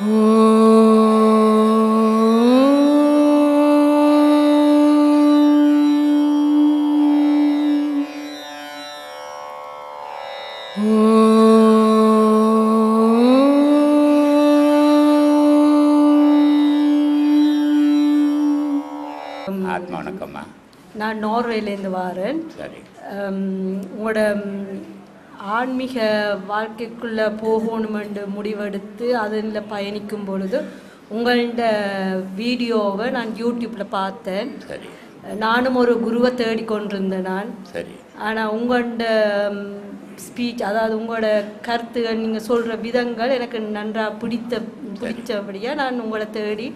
நான் நார்வேலேருந்து வாரேன். சரி. உங்களோட ஆன்மீக வாழ்க்கைக்குள்ளே போகணுமென்று முடிவெடுத்து அதில் பயணிக்கும் பொழுது உங்கள்ட வீடியோவை நான் யூடியூப்பில் பார்த்தேன். சரி. நானும் ஒரு குருவை தேடிக்கொண்டிருந்தேன் நான். சரி. ஆனால் உங்களோட ஸ்பீச் அதாவது உங்களோட கருத்துகள் நீங்கள் சொல்கிற விதங்கள் எனக்கு நன்றாக பிடித்த பிடிச்சபடியாக நான் உங்களை தேடி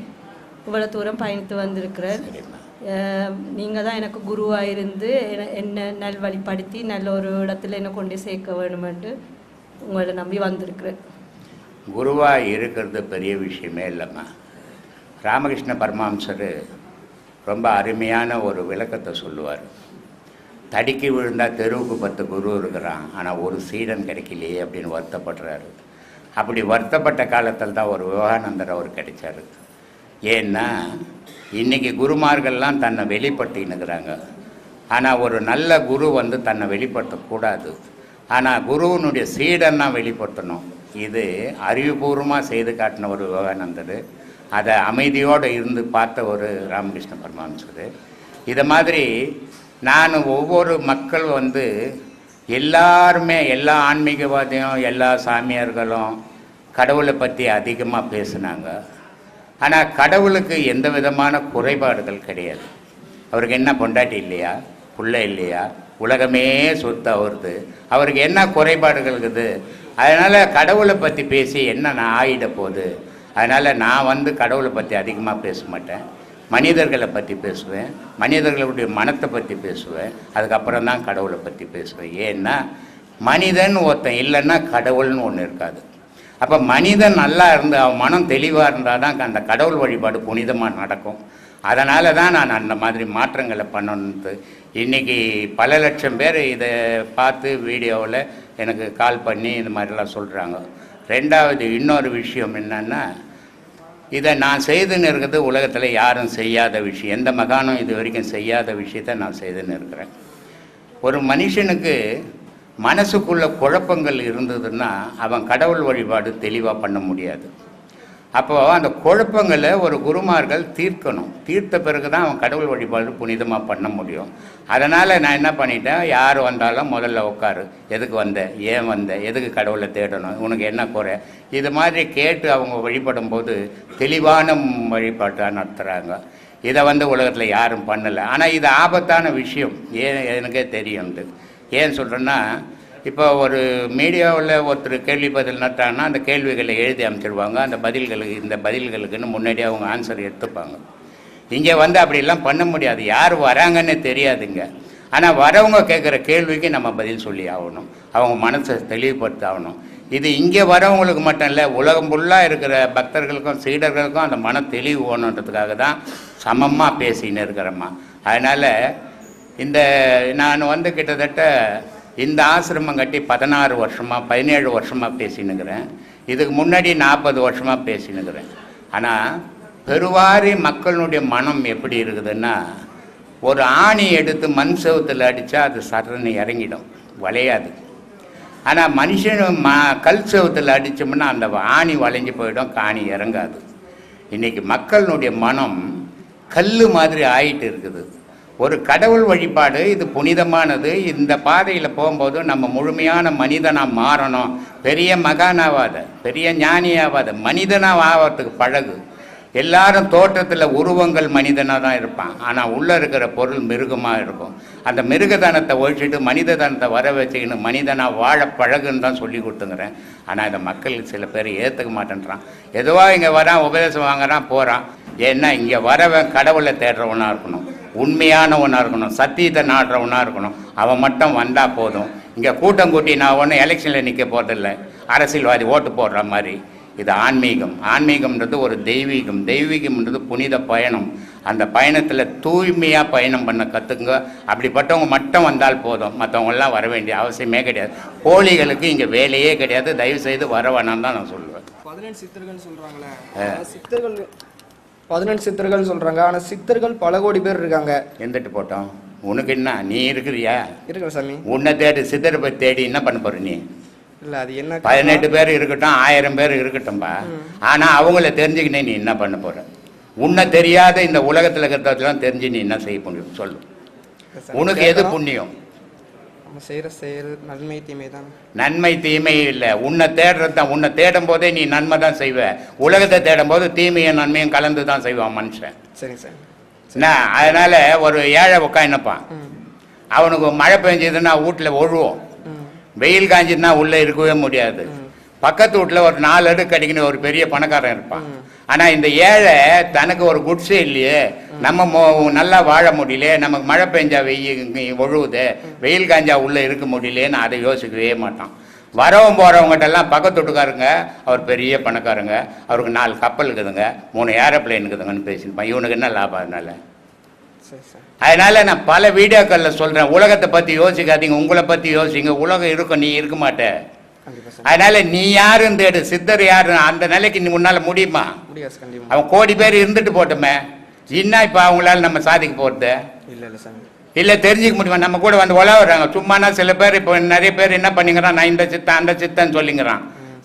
இவ்வளோ தூரம் பயணித்து வந்திருக்கிறேன். நீங்கள் தான் எனக்கு குருவாக இருந்து என்ன என்னை நல் நல்வழிப்படுத்தி நல்ல ஒரு இடத்துல என்னை கொண்டு சேர்க்க வேணுமென்று உங்களை நம்பி வந்திருக்கிறேன். குருவாக இருக்கிறது பெரிய விஷயமே இல்லைம்மா. ராமகிருஷ்ண பரமாம்சர் ரொம்ப அருமையான ஒரு விளக்கத்தை சொல்லுவார். தடிக்கு விழுந்தால் தெருவுக்கு பத்து குரு இருக்கிறான் ஆனால் ஒரு சீடன் கிடைக்கலையே அப்படின்னு வருத்தப்படுறாரு. அப்படி வருத்தப்பட்ட காலத்தில் தான் ஒரு விவேகானந்தர் அவர் கிடைச்சாரு. ஏன்னா இன்றைக்கி குருமார்கள்லாம் தன்னை வெளிப்படுத்தின்னுக்கிறாங்க. ஆனால் ஒரு நல்ல குரு வந்து தன்னை வெளிப்படுத்தக்கூடாது. ஆனால் குருவினுடைய சீடன்னா வெளிப்படுத்தணும். இது அறிவுபூர்வமாக செய்து காட்டின ஒரு விவேகானந்தர். அதை அமைதியோடு இருந்து பார்த்த ஒரு ராமகிருஷ்ண பரமஹம்சர் இதை மாதிரி நான் ஒவ்வொரு மக்கள் வந்து எல்லாருமே எல்லா ஆன்மீகவாதியும் எல்லா சாமியார்களும் கடவுளை பற்றி அதிகமாக பேசுனாங்க. ஆனால் கடவுளுக்கு எந்த விதமான குறைபாடுகள் கிடையாது. அவருக்கு என்ன பொண்டாட்டி இல்லையா? பிள்ளை இல்லையா? உலகமே சொத்து அவருது அவருக்கு என்ன குறைபாடுகள் இருக்குது? அதனால் கடவுளை பற்றி பேசி என்ன நான் ஆயிட போகுது? அதனால் நான் வந்து கடவுளை பற்றி அதிகமாக பேச மாட்டேன். மனிதர்களை பற்றி பேசுவேன். மனிதர்களுடைய மனத்தை பற்றி பேசுவேன். அதுக்கப்புறம் தான் கடவுளை பற்றி பேசுவேன். ஏன்னா மனிதன் ஒருத்தன் இல்லைன்னா கடவுள்னு ஒன்று இருக்காது. அப்போ மனிதன் நல்லா இருந்து அவன் மனம் தெளிவாக இருந்தால் தான் அந்த கடவுள் வழிபாடு புனிதமாக நடக்கும். அதனால தான் நான் அந்த மாதிரி மாற்றங்களை பண்ணணுன்ட்டு இன்றைக்கி பல லட்சம் பேர் இதை பார்த்து வீடியோவில் எனக்கு கால் பண்ணி இந்த மாதிரிலாம் சொல்கிறாங்க ரெண்டாவது இன்னொரு விஷயம் என்னென்னா இதை நான் செய்துன்னு இருக்கிறது உலகத்தில் யாரும் செய்யாத விஷயம். எந்த மகானும் இது வரைக்கும் செய்யாத விஷயத்தை நான் செய்துன்னு இருக்கிறேன். ஒரு மனுஷனுக்கு மனசுக்குள்ள குழப்பங்கள் இருந்ததுன்னா அவன் கடவுள் வழிபாடு தெளிவாக பண்ண முடியாது. அப்போது அந்த குழப்பங்களை ஒரு குருமார்கள் தீர்க்கணும். தீர்த்த பிறகு தான் அவன் கடவுள் வழிபாடு புனிதமாக பண்ண முடியும். அதனால் நான் என்ன பண்ணிட்டேன்? யார் வந்தாலும் முதல்ல உட்காரு. எதுக்கு வந்த? ஏன் வந்த? எதுக்கு கடவுளை தேடணும்? உனக்கு என்ன குறை? இது மாதிரி கேட்டு அவங்க வழிபடும் போது தெளிவான வழிபாட்டாக நடத்துகிறாங்க இதை வந்து உலகத்தில் யாரும் பண்ணலை. ஆனால் இது ஆபத்தான விஷயம். ஏன்? எனக்கே தெரியும் இது ஏன் சொல்கிறேன்னா இப்போ ஒரு மீடியாவில் ஒருத்தர் கேள்வி பதில் நட்டாங்கன்னா அந்த கேள்விகளை எழுதி அமைச்சிருவாங்க. அந்த பதில்களுக்கு இந்த பதில்களுக்குன்னு முன்னாடியே அவங்க ஆன்சர் எடுத்துப்பாங்க. இங்கே வந்து அப்படிலாம் பண்ண முடியாது. யார் வராங்கன்னு தெரியாதுங்க. ஆனால் வரவங்க கேட்குற கேள்விக்கு நம்ம பதில் சொல்லி ஆகணும். அவங்க மனசை தெளிவுபடுத்த ஆகணும் இது இங்கே வரவங்களுக்கு மட்டும் இல்லை உலகம் ஃபுல்லாக இருக்கிற பக்தர்களுக்கும் சீடர்களுக்கும் அந்த மன தெளிவு வேணுன்றதுக்காக தான் சமமாக பேசின்னு இருக்கிறோம்மா அதனால் இந்த நான் வந்து கிட்டத்தட்ட இந்த ஆசிரமம் கட்டி பதினாறு வருஷமாக பதினேழு வருஷமாக பேசினுக்கிறேன். இதுக்கு முன்னாடி நாற்பது வருஷமாக பேசினுக்கிறேன். ஆனால் பெருவாரி மக்களுடைய மனம் எப்படி இருக்குதுன்னா ஒரு ஆணி எடுத்து மண் செவத்தில் அடித்தா அது சரணு இறங்கிடும் வளையாது. ஆனால் மனுஷன் ம கல் செவத்தில் அடித்தோம்னா அந்த ஆணி வளைஞ்சு போயிடும் காணி இறங்காது. இன்றைக்கி மக்களுடைய மனம் கல் மாதிரி ஆயிட்டு இருக்குது. ஒரு கடவுள் வழிபாடு இது புனிதமானது. இந்த பாதையில் போகும்போது நம்ம முழுமையான மனிதனாக மாறணும். பெரிய மகானாவாத பெரிய ஞானியாவாத மனிதனாக ஆகிறதுக்கு பழகு. எல்லாரும் தோற்றத்தில் உருவங்கள் மனிதனாக தான் இருப்பான். ஆனால் உள்ளே இருக்கிற பொருள் மிருகமாக இருக்கும். அந்த மிருகதனத்தை ஒழிச்சிட்டு மனிததனத்தை வர வச்சுக்கின்னு மனிதனாக வாழ பழகுன்னு தான் சொல்லி கொடுத்துங்கிறேன். ஆனால் இதை மக்கள் சில பேர் ஏற்றுக்க மாட்டேன்றான். எதுவாக இங்கே வரான் உபதேசம் வாங்குறான் போகிறான் ஏன்னா இங்கே வரவன் கடவுளை தேடுறவனாக இருக்கணும். உண்மையானவனாக இருக்கணும் சத்தியத்தை நாடுறவனாக இருக்கணும். அவன் மட்டும் வந்தால் போதும். இங்கே கூட்டம் கூட்டி நான் ஒன்றும் எலெக்ஷனில் நிற்க போகிறதில்ல அரசியல்வாதி ஓட்டு போடுற மாதிரி. இது ஆன்மீகம். ஆன்மீகம்ன்றது ஒரு தெய்வீகம். தெய்வீகம்ன்றது புனித பயணம். அந்த பயணத்தில் தூய்மையாக பயணம் பண்ண கற்றுக்குங்க அப்படிப்பட்டவங்க மட்டும் வந்தால் போதும். மற்றவங்கெல்லாம் வர வேண்டிய அவசியமே கிடையாது. கோழிகளுக்கு இங்கே வேலையே கிடையாது. தயவு செய்து வர வேணாம் தான் நான் சொல்லுவேன். பதினெண்டு சித்தர்கள். ஆனா சித்தர்கள் பதினெண்டு சித்தர்கள் சொல்றாங்க. ஆனா சித்தர்கள் பல கோடி பேர் இருக்காங்க. எந்திட்டு போட்டோம். உனக்கு என்ன நீ இருக்கிறியா? இருக்கிற சாமி. உன்னை தேடி சித்தரை போய் தேடி என்ன பண்ண போற நீ? இல்ல அது என்ன பதினெட்டு பேர் இருக்கட்டும் ஆயிரம் பேர் இருக்கட்டும்பா. ஆனா அவங்கள தெரிஞ்சுக்கினே நீ என்ன பண்ண போற? உன்னை தெரியாத இந்த உலகத்துல இருக்கிறதெல்லாம் தெரிஞ்சு நீ என்ன செய்ய முடியும் சொல்லு. உனக்கு எது. புண்ணியம்? நம்ம செய்யற செயல் நன்மை தீமை தான் நன்மை தீமை இல்லை. உன்னை தேடுறது தான். உன்னை தேடும் போதே நீ நன்மை தான் செய்வ. உலகத்தை தேடும் போது தீமையும் நன்மையும் கலந்து தான் செய்வான் மனுஷன். சரிங்க சாமி என்ன? அதனால ஒரு ஏழை உட்காந்துப்பான் ம் அவனுக்கு மழை பெஞ்சதுன்னா வீட்டில் ஒழுவோம். வெயில் காஞ்சிதுன்னா உள்ளே இருக்கவே முடியாது. பக்கத்து வீட்டில் ஒரு நாலு அடுக்கு அடிக்கணும். ஒரு பெரிய பணக்காரன் இருப்பான். ஆனால் இந்த ஏழை தனக்கு ஒரு குட்ஸே இல்லையே. நம்ம மோ- நல்லா வாழ முடியலையே நமக்கு மழை பெஞ்சா வெயில் ஒழுகுது வெயில் காஞ்சா உள்ளே இருக்க முடியலையேன்னு அதை யோசிக்கவே மாட்டான். வரவும் போகிறவங்ககிட்ட எல்லாம் பக்கத்து வீட்டுக்காரங்க அவர் பெரிய பணக்காரங்க அவருக்கு நாலு கப்பல் இருக்குதுங்க மூணு ஏரோப்ளேன் இருக்குதுங்கன்னு பேசியிருப்பான். இவனுக்கு என்ன லாபம் அதனால? சரி சார். அதனால நான் பல வீடியோக்களில் சொல்கிறேன் உலகத்தை பற்றி யோசிக்காதீங்க உங்களை பற்றி யோசிங்க உலகம் இருக்கும் நீ இருக்க மாட்டே. கண்டிப்பா சார் அதனால நீ யாருன்னு தேடு சித்தர் யாரு? அந்த நிலைக்கு நீ உன்னால முடியுமா? அவன் கோடி பேர் இருந்துட்டு போட்டுமே. என்ன இப்போ அவங்களால நம்ம சாதிக்க போகிறது இல்ல இல்ல சாமி இல்லை தெரிஞ்சுக்க முடியுமா? நம்ம கூட வந்து உலவுறாங்க சும்மானா சில பேர் இப்போ நிறைய பேர் என்ன பண்ணிக்கிறான்? நான் இந்த சித்தன் அந்த சித்தன் சொல்லிங்கிறான்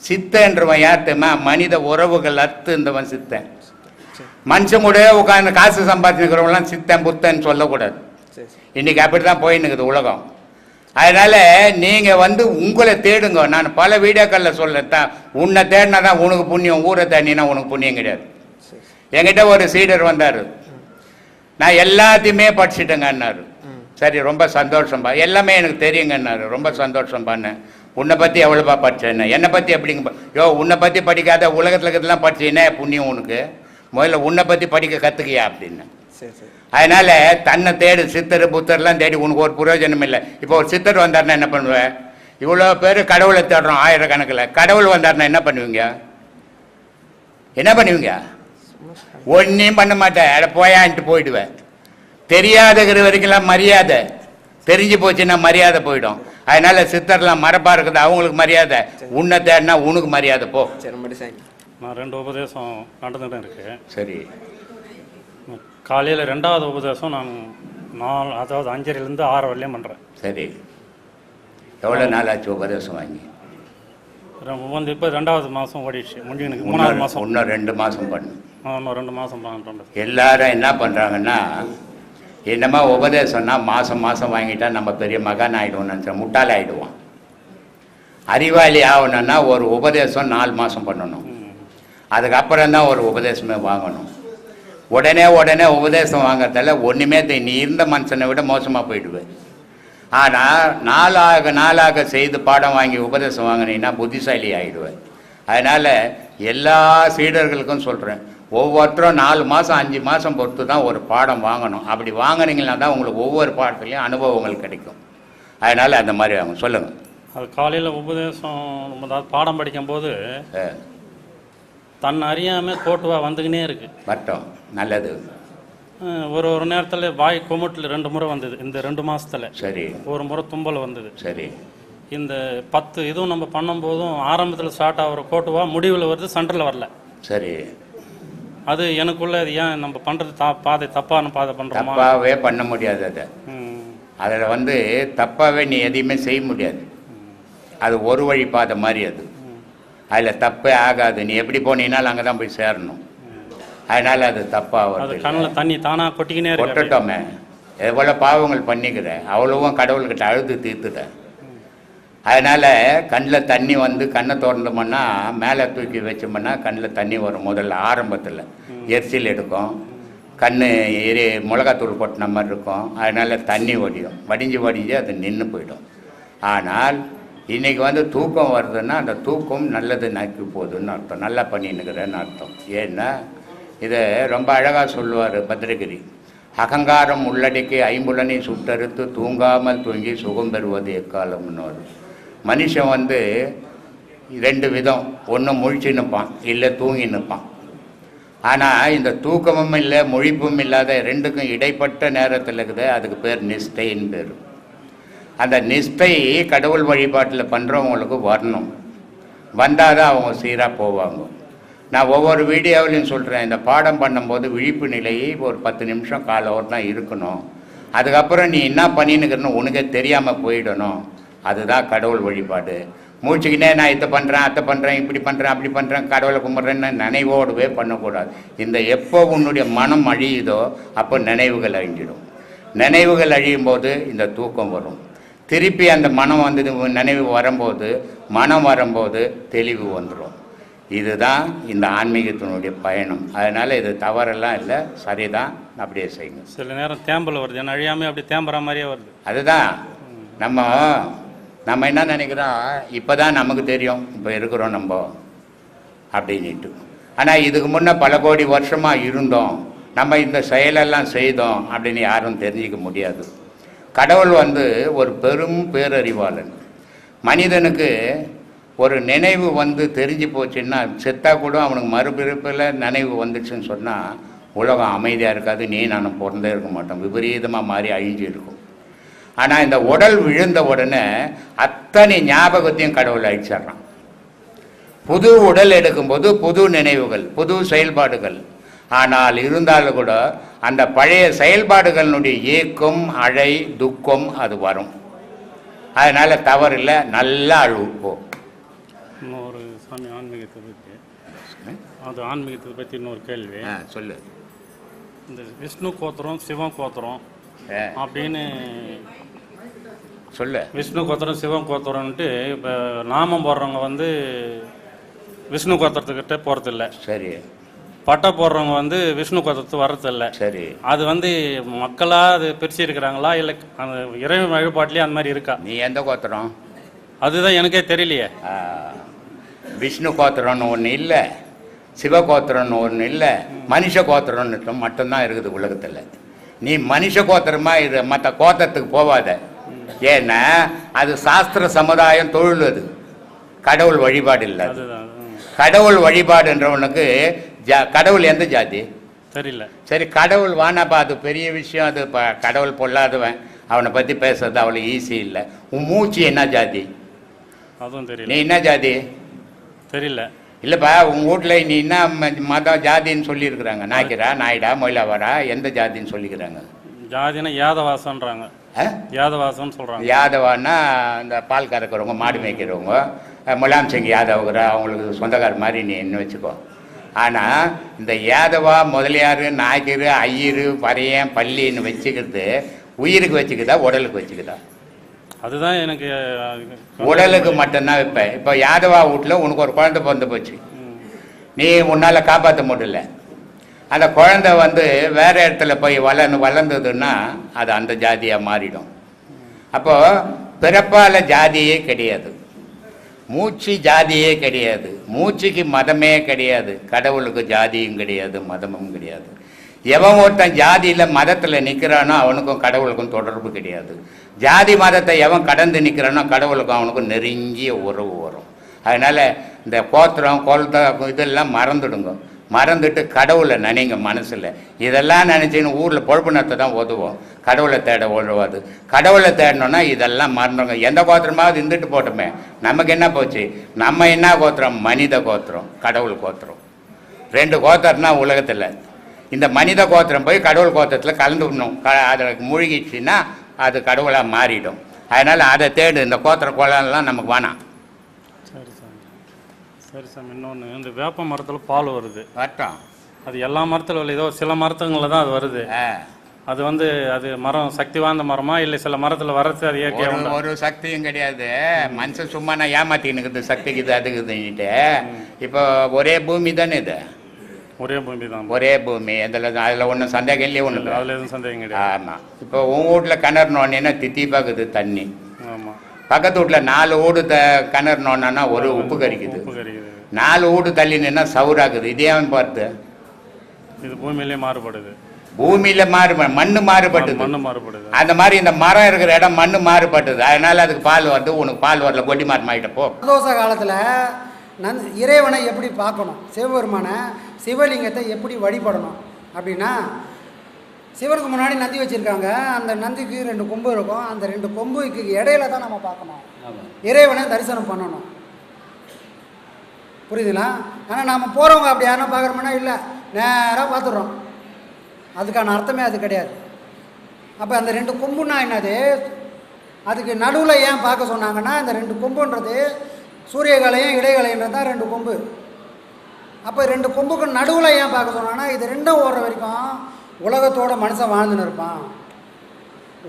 சித்தன்றவன் யார் தெரியுமா? மனித உறவுகள் அறுத்து இருந்தவன் சித்தன் மனுஷன் கூட உட்காந்து காசு சம்பாதிச்சுக்கிறவங்களாம் சித்தன் புத்தன் சொல்லக்கூடாது. இன்னைக்கு அப்படி தான் போயின்னு இருக்குது உலகம். அதனால நீங்க வந்து உங்களை தேடுங்க. நான் பல வீடியோக்களில் சொல்லத்தான் உன்னை தேடினா தான் உனக்கு புண்ணியம் ஊரை தேடினா உனக்கு புண்ணியம் கிடையாது. என்கிட்ட ஒரு சீடர் வந்தார். நான் எல்லாத்தையுமே படிச்சுட்டேங்கன்னாரு. சரி ரொம்ப சந்தோஷம்பா. எல்லாமே எனக்கு தெரியுங்கன்னாரு. ரொம்ப சந்தோஷம்பான்னு. உன்னை பற்றி எவ்வளோப்பா படிச்சேன்னு. என்னை பற்றி எப்படிங்க யோ உன்னை பற்றி படிக்காத உலகத்தில் இருக்கிறதெல்லாம் படிச்சீன்னா புண்ணியம் உனக்கு? முதல்ல உன்னை பற்றி படிக்க கற்றுக்கியா அப்படின்னு. அதனால தன்னை தேடு சித்தர் புத்தர்லாம் தேடி உனக்கு ஒரு பிரயோஜனம் இல்லை. இப்போ ஒரு சித்தர் வந்தாருன்னா என்ன பண்ணுவேன் இவ்வளோ பேர் கடவுளை தேடுறோம் ஆயிரக்கணக்கில். கடவுள் வந்தாருன்னா என்ன பண்ணுவீங்க? என்ன பண்ணுவீங்க. ஒன்றையும் பண்ண மாட்டேன் அட போயான்ட்டு போயிடுவேன் தெரியாதகிற வரைக்கும்லாம் மரியாதை. தெரிஞ்சு போச்சுன்னா மரியாதை போயிடும். அதனால சித்தர்லாம் மரப்பா இருக்குது அவங்களுக்கு மரியாதை. உன்னை தேடினா உனக்கு மரியாதை போ. நான் ரெண்டு உபதேசம் நடந்துகிட்டு இருக்கு. சரி. காலையில் ரெண்டாவது உபதேசம் நான் நாலு அதாவது அஞ்சரைலேருந்து ஆறு வரலையும் பண்ணுறேன் சரி. எவ்வளோ நாள் ஆச்சு உபதேசம் வாங்கி? வந்து இப்போ ரெண்டாவது மாதம் ஓடிடுச்சு. முடிஞ்சுனுக்கு மூணாவது மாதம் இன்னும் ரெண்டு மாதம் பண்ணு. இன்னும் ரெண்டு மாதம் பண்ணுறேன் எல்லாரும் என்ன பண்ணுறாங்கன்னா என்னமா உபதேசம்னா மாதம் மாதம் வாங்கிட்டா நம்ம பெரிய மகான் ஆகிடுவோம்னு நினச்சா முட்டாள் ஆகிடுவான் அறிவாளி ஆகணும்னா ஒரு உபதேசம் நாலு மாதம் பண்ணணும். அதுக்கப்புறம் தான் ஒரு உபதேசமே வாங்கணும். உடனே உடனே உபதேசம் வாங்குறதால ஒன்றுமே தெ- நீ இருந்த மனுஷனை விட மோசமாக போயிடுவேன் ஆனால் நாளாக நாளாக செய்து பாடம் வாங்கி உபதேசம் வாங்கினீங்கன்னா புத்திசாலி ஆகிடுவேன் அதனால் எல்லா சீடர்களுக்கும் சொல்கிறேன் ஒவ்வொருத்தரும் நாலு மாதம் அஞ்சு மாதம் பொறுத்து தான் ஒரு பாடம் வாங்கணும். அப்படி வாங்கினீங்கன்னா தான் உங்களுக்கு ஒவ்வொரு பாடத்துலையும் அனுபவங்கள் கிடைக்கும். அதனால் அந்த மாதிரி வாங்க சொல்லுங்கள் அது காலையில் உபதேசம் பாடம் படிக்கும்போது தன்னை அறியாமல் கோட்டுவா வந்துக்கினே இருக்கு. வட்டம் நல்லது. ஒரு ஒரு நேரத்தில் வாய் கொமட்டில் ரெண்டு முறை வந்தது. இந்த ரெண்டு மாசத்துல. சரி. ஒரு முறை தும்பல் வந்தது. சரி. இந்த பத்து இதுவும் நம்ம பண்ணும்போதும் ஆரம்பத்தில் ஸ்டார்ட் ஆகிற கோட்டுவா முடிவில் வருது சென்டரில் வரல. சரி. அது எனக்குள்ள இது ஏன் நம்ம பண்ணுறது தா பாதை தப்பான பாதை பண்ணுறோமா தப்பாகவே பண்ண முடியாது அதை. அதில் வந்து தப்பாகவே நீ எதையுமே செய்ய முடியாது. அது ஒரு வழி பாதை மாதிரி அது. அதில் தப்பே ஆகாது. நீ எப்படி போனீங்கனாலும் அங்கே தான் போய் சேரணும். அதனால் அது தப்பாக வருது கண்ணில் தண்ணி தானாக கொட்டிக்கினே. கொட்டட்டோமே. எவ்வளோ பாவங்கள் பண்ணிக்கிறேன் அவ்வளவும் கடவுள்கிட்ட அழுது தீர்த்துட்டேன் அதனால் கண்ணில் தண்ணி வந்து கண்ணை திறந்தோம்னா மேலே தூக்கி வச்சோம்னா கண்ணில் தண்ணி வரும் முதல்ல ஆரம்பத்தில். எரிச்சல் எடுக்கும். கண் எரி மிளகாத்தூள் கொட்டின மாதிரி இருக்கும். அதனால் தண்ணி வடியும் வடிஞ்சு வடிஞ்சு அது நின்று போயிடும். ஆனால் இன்னைக்கு வந்து தூக்கம் வருதுன்னா அந்த தூக்கம் நல்லது நக்கி போகுதுன்னு அர்த்தம். நல்லா பண்ணின்னுக்கிறேன்னு அர்த்தம். ஏன்னா இதை ரொம்ப அழகாக சொல்லுவார் பத்ரகிரி. அகங்காரம் உள்ளடக்கி ஐம்புலனை சுட்டறுத்து தூங்காமல் தூங்கி சுகம் பெறுவது எக்காலம்னு வரும். மனுஷன் வந்து ரெண்டு விதம். ஒன்று முழிச்சு நிற்பான் இல்லை தூங்கி நிற்பான். ஆனால் இந்த தூக்கமும் இல்லை முழிப்பும் இல்லாத ரெண்டுக்கும் இடைப்பட்ட நேரத்தில் இருக்குது அதுக்கு பேர் நிஷ்டைன்னு பேர். அந்த நிஷ்டை கடவுள் வழிபாட்டில் பண்ணுறவங்களுக்கு வரணும். வந்தால் தான் அவங்க சீராக போவாங்க. நான் ஒவ்வொரு வீடியோவிலையும் சொல்கிறேன் இந்த பாடம் பண்ணும்போது விழிப்பு நிலையை ஒரு பத்து நிமிஷம் கால தான் இருக்கணும். அதுக்கப்புறம் நீ என்ன பண்ணினுக்கிறன்னு உனக்கே தெரியாமல் போயிடணும். அதுதான் கடவுள் வழிபாடு. மூச்சுக்கினே நான் இதை பண்ணுறேன் அதை பண்ணுறேன் இப்படி பண்ணுறேன் அப்படி பண்ணுறேன் கடவுளை கும்பிட்றேன்னு நினைவோடவே பண்ணக்கூடாது. இந்த எப்போ உன்னுடைய மனம் அழியுதோ அப்போ நினைவுகள் அழிஞ்சிடும். நினைவுகள் அழியும் போது இந்த தூக்கம் வரும். திருப்பி அந்த மனம் வந்து நினைவு வரும்போது மனம் வரும்போது தெளிவு வந்துடும் இதுதான் இந்த ஆன்மீகத்தினுடைய பயணம். அதனால் இது தவறெல்லாம் இல்லை. சரிதான். அப்படியே செய்யுங்க. சில நேரம் தேம்பல் வருது. ஏன்னா அழியாமல் அப்படி தேம்புற மாதிரியே வருது. அதுதான். நம்ம நம்ம என்ன நினைக்கிறோம்? இப்போ தான் நமக்கு தெரியும். இப்போ இருக்கிறோம் நம்ம. அப்படின்ட்டு ஆனால் இதுக்கு முன்னே பல கோடி வருஷமாக இருந்தோம். நம்ம இந்த செயலெல்லாம் செய்தோம் அப்படின்னு யாரும் தெரிஞ்சிக்க முடியாது. கடவுள் வந்து ஒரு பெரும் பேரறிவாளன். மனிதனுக்கு ஒரு நினைவு வந்து தெரிஞ்சு போச்சுன்னா செத்தா கூட அவனுக்கு மறுபிறப்பில் நினைவு வந்துச்சுன்னு சொன்னால் உலகம் அமைதியாக இருக்காது நீ நானும் பிறந்தே இருக்க மாட்டோம். விபரீதமாக மாறி அழிஞ்சு இருக்கும். ஆனால் இந்த உடல் விழுந்த உடனே அத்தனை ஞாபகத்தையும் கடவுள் அழிச்சிடுறான். புது உடல் எடுக்கும்போது புது நினைவுகள் புது செயல்பாடுகள். ஆனால் இருந்தாலும் கூட அந்த பழைய செயல்பாடுகளினுடைய ஏக்கம் அழை துக்கம் அது வரும். அதனால தவறில்லை நல்லா அழுப்போ இன்னொரு சாமி ஆன்மீகத்தை பற்றி. அது ஆன்மீகத்தை பற்றி இன்னொரு கேள்வி. சொல்லு. இந்த விஷ்ணு கோத்திரம் சிவன் கோத்திரம் அப்படின்னு சொல்லு. விஷ்ணு கோத்திரம் சிவன் கோத்திரம்ன்ட்டு இப்போ நாமம் போடுறவங்க வந்து விஷ்ணு கோத்திரத்துக்கிட்ட போகிறதில்ல சரி. பட்டை போடுறவங்க வந்து விஷ்ணு கோத்திரத்து வர்றதில்ல. சரி. அது வந்து மக்களாக அது பிரிச்சு இருக்கிறாங்களா இல்லை அந்த இறைவன் வழிபாட்டிலே அந்த மாதிரி இருக்கா? நீ எந்த கோத்திரம்? அதுதான் எனக்கே தெரியலையே. விஷ்ணு கோத்திரம்னு ஒன்று இல்லை சிவகோத்திரம்னு ஒன்று இல்லை மனுஷ கோத்திரம்னு மட்டும்தான் இருக்குது உலகத்தில். நீ மனுஷ கோத்திரமா இரு மற்ற கோத்திரத்துக்கு போவாத. ஏன்னா அது சாஸ்திர சமுதாயம் தொழில் அது. கடவுள் வழிபாடு இல்லை. கடவுள் வழிபாடுன்றவனுக்கு ஜா கடவுள் எந்த ஜாதி? தெரியல. சரி கடவுள் வானாப்பா அது பெரிய விஷயம் அது ப கடவுள் பொல்லாதவன். அவனை பற்றி பேசுறது அவ்வளோ ஈஸி இல்லை. உன் மூச்சு என்ன ஜாதி? அதுவும் நீ தெரியல என்ன ஜாதி? தெரியல. இல்லைப்பா உங்கள் வீட்டில் நீ என்ன மதம் ஜாதின்னு சொல்லியிருக்கிறாங்க? நாய்க்கிறா நாயுடா மொயிலாவாரா எந்த ஜாதின்னு சொல்லிக்கிறாங்க? ஜாதினா யாதவாசன்றாங்க? யாதவாசம்னு சொல்கிறாங்க யாதவான்னா இந்த பால் கறக்கிறவங்க மாடு மேய்க்கிறவங்க. முலாம் சிங் யாதவங்கிற அவங்களுக்கு சொந்தக்கார மாதிரி நீ என்ன வச்சுக்கோ. ஆனால் இந்த யாதவா முதலியார் நாய்க்கர் ஐயர் பறையன் பள்ளின்னு வச்சுக்கிறது உயிருக்கு வச்சுக்குதா உடலுக்கு வச்சுக்குதா? அதுதான் எனக்கு உடலுக்கு மட்டும்தான் வைப்பேன் இப்போ யாதவா வீட்டில் உனக்கு ஒரு குழந்தை பிறந்து போச்சு. நீ உன்னால் காப்பாற்ற முடியல. அந்த குழந்தை வந்து வேற இடத்துல போய் வளர்ந்து வளர்ந்ததுன்னா அது அந்த ஜாதியாக மாறிடும். அப்போ பிறப்பால ஜாதியே கிடையாது. மூச்சு ஜாதியே கிடையாது. மூச்சுக்கு மதமே கிடையாது. கடவுளுக்கு ஜாதியும் கிடையாது மதமும் கிடையாது. எவன் ஒருத்தன் ஜாதியில் மதத்தில் நிற்கிறானோ அவனுக்கும் கடவுளுக்கும் தொடர்பு கிடையாது. ஜாதி மதத்தை எவன் கடந்து நிற்கிறானோ கடவுளுக்கும் அவனுக்கும் நெருங்கிய உறவு வரும். அதனால் இந்த கோத்திரம் கொலத்த இதெல்லாம் மறந்துடுங்க. மறந்துட்டு கடவுளை நினைங்க மனசில். இதெல்லாம் நினச்சின்னு ஊரில் பொழப்பு நடத்த தான் உதவும் கடவுளை தேட உதவாது கடவுளை தேடணும்னா இதெல்லாம் மறந்துடுங்க. எந்த கோத்திரமாவது இருந்துட்டு போட்டோமே. நமக்கு என்ன போச்சு? நம்ம என்ன கோத்திரம்? மனித கோத்திரம் கடவுள் கோத்திரம். ரெண்டு கோத்திரம்னா உலகத்தில். இந்த மனித கோத்திரம் போய் கடவுள் கோத்திரத்தில் கலந்துடணும் க அதில் மூழ்கிடுச்சுன்னா அது கடவுளாக மாறிடும். அதனால் அதை தேடு. இந்த கோத்திர கோலம்லாம் நமக்கு வேணாம். சரி சாமி. சரி சாமி இன்னொன்று இந்த வேப்ப மரத்தில் பால் வருது. வரட்டும். அது எல்லா மரத்தில் இல்லை ஏதோ சில மரத்துங்களில் தான் அது வருது. அது வந்து அது மரம் சக்தி வாய்ந்த மரமா? இல்லை சில மரத்தில் வர்றது அது இயற்கையாக ஒரு சக்தியும் கிடையாது. மனுஷன் சும்மா நான் ஏமாத்தினுக்குது சக்திக்குது அதுக்குதுன்னுட்டு இப்போ ஒரே பூமி தானே இது? ஒரே பூமி தான். ஒரே பூமி. அதில் அதில் ஒன்றும் சந்தேகம் இல்லையே ஒன்றும் இல்லை. அதில் எதுவும் சந்தேகம் கிடையாது. ஆமாம் இப்போ உன் வீட்டில் கிணறு நோண்டினா தித்தி பார்க்குது தண்ணி. ஆமாம் பக்கத்து வீட்டில் நாலு வீடு த கிணறு நோண்டினா ஒரு உப்பு கறிக்குது உப்பு கறிக்குது நாலு வீடு தள்ளி நின்னா சவுறாக்குது இதே பார்த்து. இது பூமியிலே மாறுபடுது. பூமியில் மாறு மண்ணு மாறுபட்டது. மண்ணு மாறுபடுது அந்த மாதிரி இந்த மரம் இருக்கிற இடம் மண்ணு மாறுபட்டது. அதனால அதுக்கு பால் வருது உனக்கு பால் வரல கொடி மாறு மாறிட்ட போ. பிரதோஷ காலத்தில் நந் இறைவனை எப்படி பார்க்கணும்? சிவபெருமானை சிவலிங்கத்தை எப்படி வழிபடணும்? அப்படின்னா சிவனுக்கு முன்னாடி நந்தி வச்சுருக்காங்க. அந்த நந்திக்கு ரெண்டு கொம்பு இருக்கும். அந்த ரெண்டு கொம்புக்கு இடையில தான் நம்ம பார்க்கணும். இறைவனை தரிசனம் பண்ணணும். புரியுதுங்களா? ஆனால் நாம் போகிறவங்க அப்படி யாரும் பார்க்குறோம்னா இல்லை. நேராக பார்த்துடுறோம். அதுக்கான அர்த்தமே அது கிடையாது. அப்போ அந்த ரெண்டு கொம்புன்னா என்னது? அதுக்கு நடுவில் ஏன் பார்க்க சொன்னாங்கன்னா இந்த ரெண்டு கொம்புன்றது சூரியகலையும் இடைகலைன்றது தான் ரெண்டு கொம்பு. அப்போ ரெண்டு கொம்புக்கு நடுவில் ஏன் பார்க்க சொன்னாங்கன்னா இது ரெண்டும் ஓடுற வரைக்கும் உலகத்தோட மனுஷன் வாழ்ந்துன்னு இருப்பான்.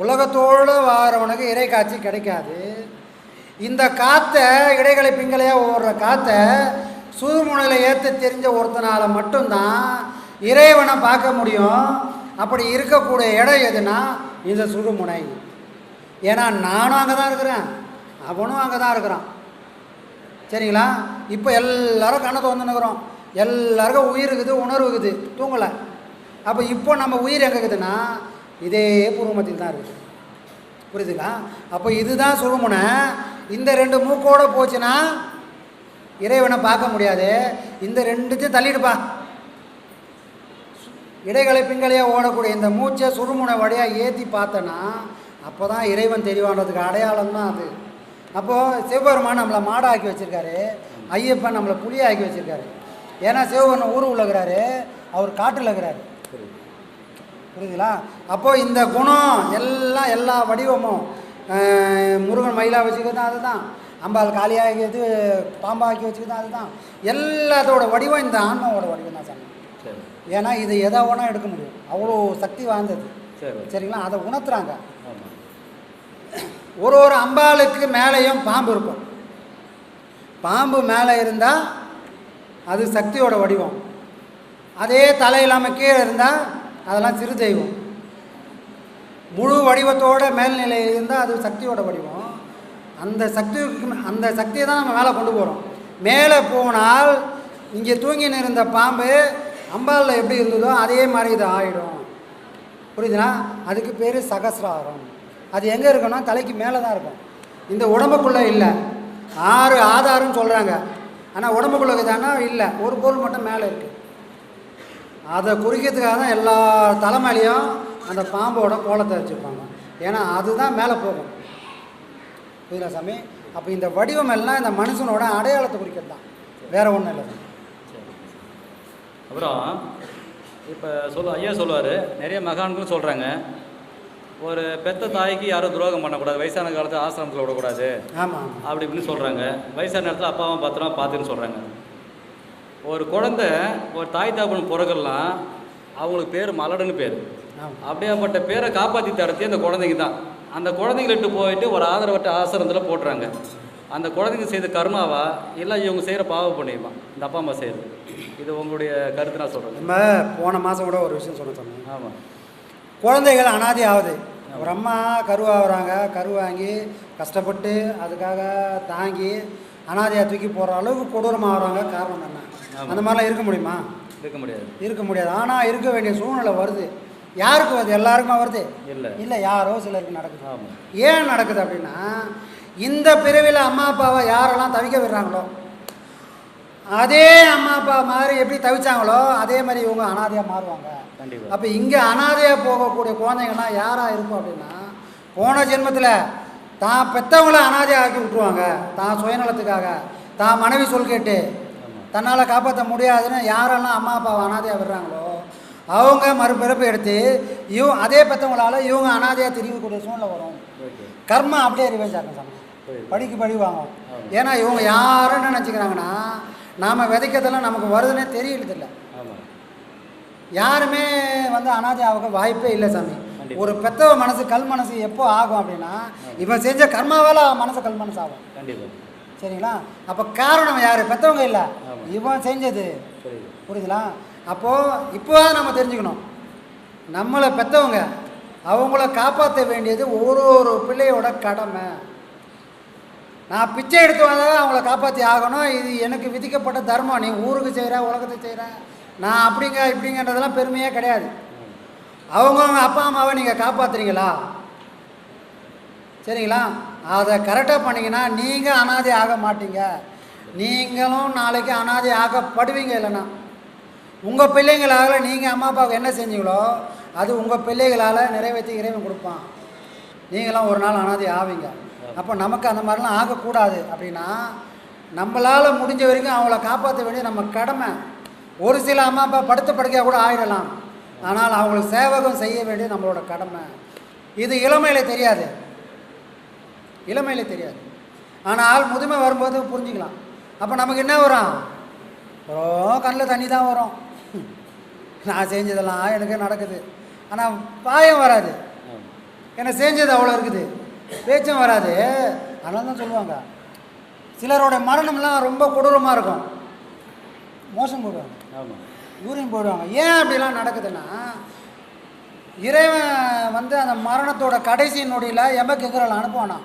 உலகத்தோடு வாழ்கிறவனுக்கு இறை காட்சி கிடைக்காது. இந்த காற்றை இடைகளை பிங்களையாக ஓடுற காற்றை சுதுமுனையில் ஏற்ற தெரிஞ்ச ஒருத்தனால மட்டும்தான் இறைவனை பார்க்க முடியும். அப்படி இருக்கக்கூடிய இடம் எதுனா இந்த சுடுமுனை. ஏன்னா நானும் அங்கே தான் இருக்கிறேன். அவனும் அங்கே தான் இருக்கிறான். சரிங்களா? இப்போ எல்லாரும் கண்ணை தோந்துனுக்குறோம் எல்லாருக்கும் உயிர் இருக்குது உணர்வு இருக்குது. தூங்கலை. அப்போ இப்போ நம்ம உயிர் எங்கே இருக்குதுன்னா இதே பூர்வமத்தில் தான் இருக்குது. புரியுதுங்களா? அப்போ இதுதான் சுடுமுனை. இந்த ரெண்டு மூக்கோட போச்சுன்னா இறைவனை பார்க்க முடியாது. இந்த ரெண்டுத்தையும் தள்ளிடுப்பா. இடைகளை பிங்களையாக ஓடக்கூடிய இந்த மூச்சை சுருமுனை வழியாக ஏற்றி பார்த்தனா அப்போ தான் இறைவன் தெரிவான்றதுக்கு அடையாளம் தான் அது. அப்போது சிவபெருமான் நம்மளை மாடாக்கி வச்சுருக்காரு ஐயப்பன் நம்மளை புலியாக்கி வச்சுருக்காரு. ஏன்னா சிவபெருமன் ஊர் உள்ளகிறாரு அவர் காட்டில் இருக்கிறாரு. புரியுதுங்களா? அப்போது இந்த குணம் எல்லாம் எல்லா வடிவமும் முருகன் மயிலா வச்சுக்கிறது அதுதான். அம்பாள் காளியாகிறது பாம்பாக்கி வச்சுக்கிறது அதுதான். எல்லாத்தோட வடிவம் இந்த ஆன்மாவோட வடிவம் தான் சாமி. ஏன்னா இது எதை வேணா எடுக்க முடியும். அவ்வளோ சக்தி வாய்ந்தது. சரி சரிங்களா? அதை உணர்த்துறாங்க. ஒரு ஒரு அம்பாளுக்கு மேலேயும் பாம்பு இருக்கும். பாம்பு மேலே இருந்தால் அது சக்தியோட வடிவம். அதே தலை இல்லாமல் கீழே இருந்தால் அதெல்லாம் சிறு தெய்வம். முழு வடிவத்தோட மேல்நிலை இருந்தால் அது சக்தியோட வடிவம். அந்த சக்திக்கு அந்த சக்தியை தான் நம்ம மேலே கொண்டு போகிறோம் மேலே போனால் இங்கே தூங்கின்னு இருந்த பாம்பு அம்பாலில் எப்படி இருந்ததோ அதே மாதிரி இது ஆகிடும் புரியுதுனா? அதுக்கு பேர் சகசிராரம் அது எங்கே இருக்குன்னா தலைக்கு மேலே தான் இருக்கும். இந்த உடம்புக்குள்ளே இல்லை. ஆறு ஆதாரம்னு சொல்கிறாங்க ஆனால் உடம்புக்குள்ளே இருக்குதானா இல்லை. ஒரு பொருள் மட்டும் மேலே இருக்குது அதை குறிக்கிறதுக்காக தான் எல்லா தலைமையிலையும் அந்த பாம்போட கோலத்தை வச்சுருப்பாங்க. ஏன்னா அதுதான் மேலே போகும். புரியுதா சாமி? அப்போ இந்த வடிவம் எல்லாம் இந்த மனுஷனோட அடையாளத்தை குறிக்கிறது தான் வேறு ஒன்றும் இல்லை அப்புறம் இப்போ சொல்ல ஐயா சொல்லுவார் நிறைய மகான்களும் சொல்கிறாங்க ஒரு பெத்த தாய்க்கு யாரும் துரோகம் பண்ணக்கூடாது வயசான காலத்தில் ஆசிரமத்தில் விடக்கூடாது. ஆமாம் அப்படி இப்படின்னு சொல்கிறாங்க வயசான நேரத்தில் அப்பா அம்மா பத்திரமா பார்த்துன்னு சொல்கிறாங்க ஒரு குழந்தை ஒரு தாய் தாப்பன் பிறகுலாம் அவங்களுக்கு பேர் மலடுன்னு பேர். அப்படியாப்பட்ட பேரை காப்பாற்றி தரத்தே அந்த குழந்தைங்க தான். அந்த குழந்தைங்களிட்டு போயிட்டு ஒரு ஆதரவற்ற ஆசிரமத்தில் போட்டுறாங்க. அந்த குழந்தைங்க செய்த கர்மாவா? இல்லை இவங்க செய்கிற பாவ புண்ணியமா? இந்த அப்பா அம்மா செய்கிறது இது உங்களுடைய கருத்து நான் சொல்கிறேன் நம்ம போன மாதம் கூட ஒரு விஷயம் சொல்ல சொன்னேன் ஆமாம் குழந்தைகள் அனாதை ஆகுது. ஒரு அம்மா கருவாகிறாங்க கரு வாங்கி கஷ்டப்பட்டு அதுக்காக தாங்கி அனாதையாக தூக்கி போகிற அளவுக்கு கொடூரமாக ஆகுறாங்க. காரணம் என்ன. அந்த மாதிரிலாம் இருக்க முடியுமா? இருக்க முடியாது. இருக்க முடியாது. ஆனால் இருக்க வேண்டிய சூழ்நிலை வருது. யாருக்கு வருது? எல்லாருக்குமா வருது? இல்லை. இல்லை யாரோ சிலருக்கு நடக்குது. ஏன் நடக்குது அப்படின்னா இந்த பிறவியில் அம்மா அப்பாவை யாரெல்லாம் தவிக்க விடுறாங்களோ அதே அம்மா அப்பா மாதிரி எப்படி தவிச்சாங்களோ அதே மாதிரி இவங்க அனாதையாக மாறுவாங்க. கண்டிப்பாக அப்போ இங்கே அனாதையாக போகக்கூடிய குழந்தைங்கள்லாம் யாராக இருக்கும் அப்படின்னா போன ஜென்மத்தில் தான் பெற்றவங்கள அனாதையாக ஆக்கி விட்டுருவாங்க. தான் சுயநலத்துக்காக. தான் மனைவி சொல் கேட்டு தன்னால் காப்பாற்ற முடியாதுன்னு யாரெல்லாம் அம்மா அப்பாவை அனாதையாக விடுறாங்களோ அவங்க மறுபிறப்பு எடுத்து இவ அதே பெற்றவங்களால இவங்க அனாதையாக தெரியக்கூடிய சூழ்நிலை வரும். ஓகே. கர்மா அப்படியே ரிவைஸ் ஆகும் சாமி. படிக்கு வாங்கும். ஆமா. ஏன்னா இவங்க யாரும் நினச்சிக்கிறாங்கன்னா நாம் விதைக்கிறதெல்லாம் நமக்கு வருதுன்னே தெரியறதில்ல. யாருமே வந்து அனாதை ஆக வாய்ப்பே இல்லை சாமி. ஒரு பெத்தவ மனசு கல் மனசு எப்போ ஆகும் அப்படின்னா இவன் செஞ்ச கர்மாவால் மனசு கல் மனசு ஆகும். கண்டிப்பாக சரிங்களா? அப்போ காரணம் யார்? பெத்தவங்க இல்லை. இவன் செஞ்சது. புரியுது. புரியுதுங்களா அப்போது இப்போதான் நம்ம தெரிஞ்சுக்கணும். நம்மளை பெற்றவங்க அவங்கள காப்பாற்ற வேண்டியது ஒரு ஒரு பிள்ளையோட கடமை. நான் பிச்சை எடுத்து வந்தால் அவங்கள காப்பாற்றி ஆகணும். இது எனக்கு விதிக்கப்பட்ட தர்மம். நீ ஊருக்கு செய்கிற உலகத்துக்கு செய்கிற நான் அப்படிங்க இப்படிங்கன்றதெல்லாம் பெருமையே கிடையாது. அவங்கவுங்க அப்பா அம்மாவை நீங்கள் காப்பாற்றுறீங்களா சரிங்களா? அதை கரெக்டாக பண்ணிங்கன்னா நீங்கள் அனாதை ஆக மாட்டீங்க. நீங்களும் நாளைக்கு அனாதை ஆகப்படுவீங்க இல்லைன்னா. உங்கள் பிள்ளைங்களால் நீங்கள் அம்மா அப்பாவுக்கு என்ன செஞ்சீங்களோ அது உங்கள் பிள்ளைகளால் நிறைவேற்றி இறைவன் கொடுப்பான். நீங்களாம் ஒரு நாள் அனாதை ஆவீங்க. அப்போ நமக்கு அந்த மாதிரிலாம் ஆகக்கூடாது. அப்படின்னா நம்மளால் முடிஞ்ச வரைக்கும் அவங்கள காப்பாற்ற வேண்டிய நம்ம கடமை. ஒரு சில அம்மா அப்பா படுத்த படுக்கையாக கூட ஆயிடலாம். ஆனால் அவங்களுக்கு சேவகம் செய்ய வேண்டியது நம்மளோட கடமை. இது இளமையில் தெரியாது. இளமையில் தெரியாது. ஆனால் முதுமை வரும்போது புரிஞ்சுக்கலாம். அப்போ நமக்கு என்ன வரும்? வரும் கண்ணில் தண்ணி தான் வரும். நான் செஞ்சதெல்லாம் எனக்கு நடக்குது. ஆனால் பாயம் வராது. ஏன்னா செஞ்சது அவ்வளோ இருக்குது? பேச்சும் வராது. அதனால தான் சொல்லுவாங்க. சிலரோட மரணம்லாம் ரொம்ப கொடூரமாக இருக்கும். மோசம் போடுவாங்க. ஆமாம் யூரின் போடுவாங்க. ஏன் அப்படிலாம் நடக்குதுன்னா இறைவன் வந்து அந்த மரணத்தோட கடைசி நொடியில் எமக்குங்கிறல அனுப்புவானா?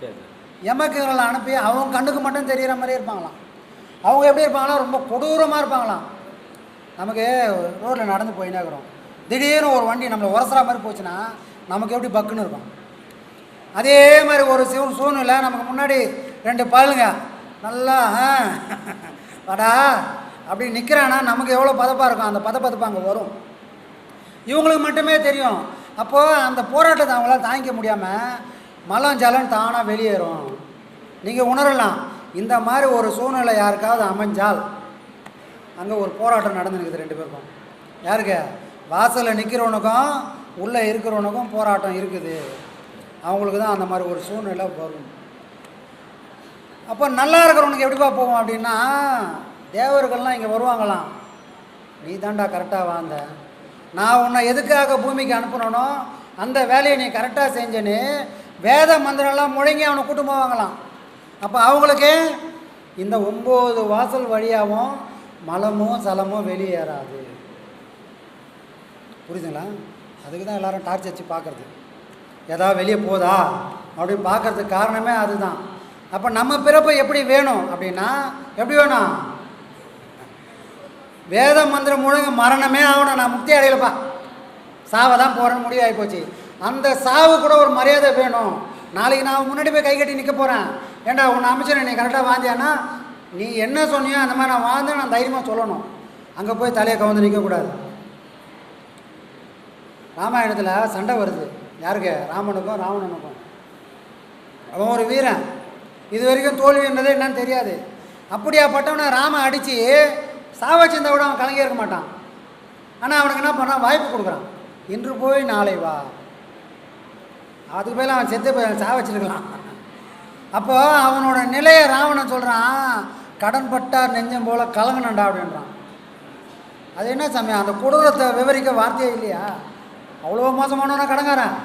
சரி. எமக்குங்களை அனுப்பி அவங்க கண்ணுக்கு மட்டும் தெரிகிற மாதிரி இருப்பாங்களாம். அவங்க எப்படி இருப்பாங்களாம் ரொம்ப கொடூரமாக இருப்பாங்களாம். நமக்கு ரோட்டில் நடந்து போயினே இருக்கிறோம். திடீர்னு ஒரு வண்டி நம்மளை உரசுற மாதிரி போச்சுன்னா நமக்கு எப்படி பக்குன்னு இருக்கும்? அதே மாதிரி ஒரு சிவ சூழ்நிலை நமக்கு முன்னாடி ரெண்டு பாலுங்க. நல்லா ஆ, வாடா அப்படி நிற்கிறான்னா நமக்கு எவ்வளோ பதப்பாக இருக்கும்? அந்த பதப்பதப்பு அங்கே வரும். இவங்களுக்கு மட்டுமே தெரியும். அப்போது அந்த போராட்டத்தை அவங்களால தாங்கிக்க முடியாமல் மலம் ஜலம் தானாக வெளியேறும். நீங்கள் உணரலாம். இந்த மாதிரி ஒரு சூழ்நிலை யாருக்காவது அமைஞ்சால் அங்கே ஒரு போராட்டம் நடந்துருக்குது ரெண்டு பேருக்கும். யாருக்கு? வாசலில் நிற்கிறவனுக்கும் உள்ளே இருக்கிறவனுக்கும் போராட்டம் இருக்குது. அவங்களுக்கு தான் அந்த மாதிரி ஒரு சூழ்நிலை வரும். அப்போ நல்லா இருக்கிறவனுக்கு எப்படிப்பா போவோம் அப்படின்னா தேவர்கள்லாம் இங்கே வருவாங்களாம். நீ தாண்டா கரெக்டாக வாழ்ந்த. நான் உன்னை எதுக்காக பூமிக்கு அனுப்புனனோ அந்த வேலையை நீ கரெக்டாக செஞ்சேன்னு வேத மந்திரம்லாம் முழங்கி அவனை கூட்டு போவாங்களாம். அப்போ அவங்களுக்கு இந்த ஒம்பது வாசல் வழியாகவும் மலமும் சலமும் வெளியேறாது. புரியுதுங்களா? அதுக்கு தான் எல்லோரும் டார்ச் வச்சு பார்க்குறது. ஏதாவது வெளியே போதா? அப்படின்னு பார்க்கறதுக்கு காரணமே அதுதான். அப்போ நம்ம பிறப்பு எப்படி வேணும் அப்படின்னா எப்படி வேணும்? வேத மந்திரம் முழங்க மரணமே ஆகணும். நான் முக்தி அடையலப்பா சாவை தான் போகிறேன்னு முடிவாகி போச்சு. அந்த சாவு கூட ஒரு மரியாதை வேணும். நாளைக்கு நான் முன்னாடி போய் கை கட்டி நிற்க போகிறேன் ஏண்டா உன்னை அமைச்சர் நீ கரெக்டாக வாழ்ந்தியானா நீ என்ன சொன்னியோ அந்த மாதிரி நான் வாழ்ந்தேன் நான் தைரியமாக சொல்லணும். அங்கே போய் தலையை கவுந்து நிற்கக்கூடாது ராமாயணத்தில் சண்டை வருது. யாருக்கு? ராமனுக்கும் ராவணனுக்கும். அவன் ஒரு வீரன். இது வரைக்கும் தோல்வின்றதே என்னன்னு தெரியாது. அப்படியாப்பட்டவனை ராமன் அடித்து சாவச்சிருந்தா விட அவன் கலங்கி இருக்க மாட்டான். ஆனால் அவனுக்கு என்ன பண்ணான்? வாய்ப்பு கொடுக்குறான். இன்று போய் நாளை வா. அதுக்கு போய் அவன் செத்து போய் சாவச்சிருக்கலாம் அப்போ அவனோட நிலையை ராவணன் சொல்கிறான் கடன்பட்டார் நெஞ்சம் போல கலங்கனண்டா அப்படின்றான். அது என்ன சமயம் அந்த கொடூரத்தை விவரிக்க வார்த்தையே இல்லையா? அவ்வளோ மோசமானவனா கடங்காரன்.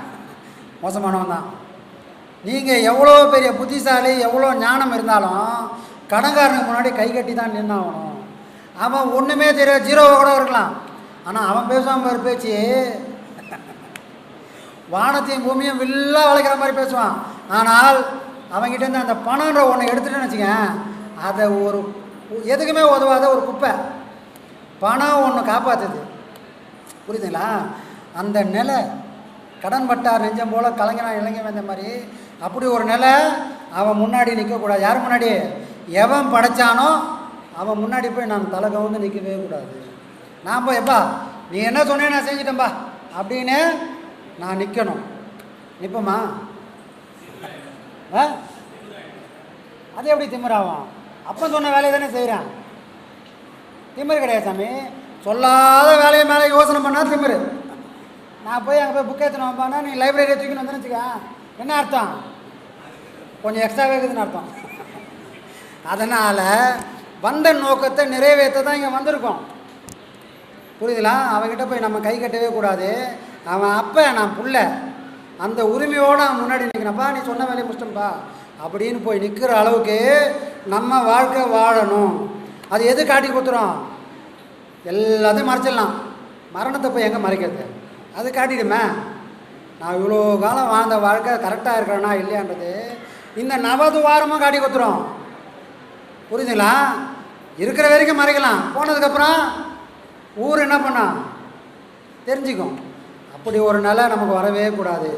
மோசமானவன் தான். நீங்கள் எவ்வளோ பெரிய புத்திசாலி எவ்வளோ ஞானம் இருந்தாலும் கடங்காரனுக்கு முன்னாடி கை கட்டி தான் நின்னாகணும். அவன் ஒன்றுமே தெரியாது ஜீரோவை கூட இருக்கலாம். ஆனால் அவன் பேசுவான் ஒரு பேச்சு வானத்தையும் பூமியும் வில்லா வளைக்கிற மாதிரி பேசுவான். ஆனால் அவன்கிட்ட அந்த பணம்ன்ற ஒன்று எடுத்துட்டேன்னு வச்சுக்கேன் அதை ஒரு எதுக்குமே உதவாத ஒரு குப்பை. பணம் ஒன்று காப்பாற்றுது புரியுதுங்களா? அந்த நிலை கடன் பட்டார் நெஞ்சம் போல் கலைஞனா இளைஞன் வந்த மாதிரி. அப்படி ஒரு நிலை அவன் முன்னாடி நிற்கக்கூடாது யார் முன்னாடி? எவன் படைச்சானோ அவன் முன்னாடி போய் நான் தலை கவுந்து நிற்கவே கூடாது. நான் போய் எப்பா நீ என்ன சொன்னே நான் செஞ்சிட்டேன்பா அப்படின்னு நான் நிற்கணும் நிற்பமா ஆ? அது எப்படி திமிராகும் அப்போ சொன்ன வேலையை தானே செய்கிறேன் திமிரு கிடையாது சாமி. சொல்லாத வேலையை மேலே யோசனை பண்ணால் திமிரு. நான் போய் அங்கே போய் புக் எடுத்துன்னு வந்தானா நீ லைப்ரரியை தூக்கின்னு வந்து என்ன அர்த்தம்? கொஞ்சம் எக்ஸ்ட்ராவே இருக்குதுன்னு அர்த்தம். அதனால் வந்த நோக்கத்தை நிறைவேற்ற தான் இங்கே வந்திருக்கோம். புரியுதுங்களா அவகிட்ட போய் நம்ம கை கட்டவே கூடாது. அவன் அப்போ நான் புள்ள. அந்த உரிமையோடு அவன் முன்னாடி நிற்கிறப்பா நீ சொன்ன வேலையை முடிச்சிட்டப்பா அப்படின்னு போய் நிற்கிற அளவுக்கு நம்ம வாழ்க்கை வாழணும். அது எது காட்டி கொடுத்துரும் எல்லாத்தையும் மறைச்சிடலாம். மரணத்தை போய் எங்கே மறைக்கிறது? அது காட்டிடுமே. நான் இவ்வளோ காலம் வாழ்ந்த வாழ்க்கை கரெக்டாக இருக்கிறேனா இல்லையான்றது இந்த நவதுவாரமும் காட்டி கொடுத்துரும். புரியுதுங்களா இருக்கிற வரைக்கும் மறைக்கலாம். போனதுக்கப்புறம் ஊர் என்ன பண்ணா? தெரிஞ்சுக்கும். அப்படி ஒரு நிலை நமக்கு வரவே கூடாது.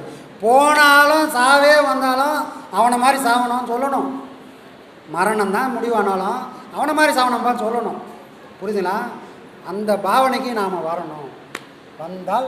போனாலும் சாவே வந்தாலும் அவனை மாதிரி சாகணும்னு சொல்லணும். மரணம் தான் முடிவானாலும் அவனை மாதிரி சாவனம்பான்னு சொல்லணும். புரியுதுங்களா அந்த பாவனைக்கு நாம் வரணும். வந்தால்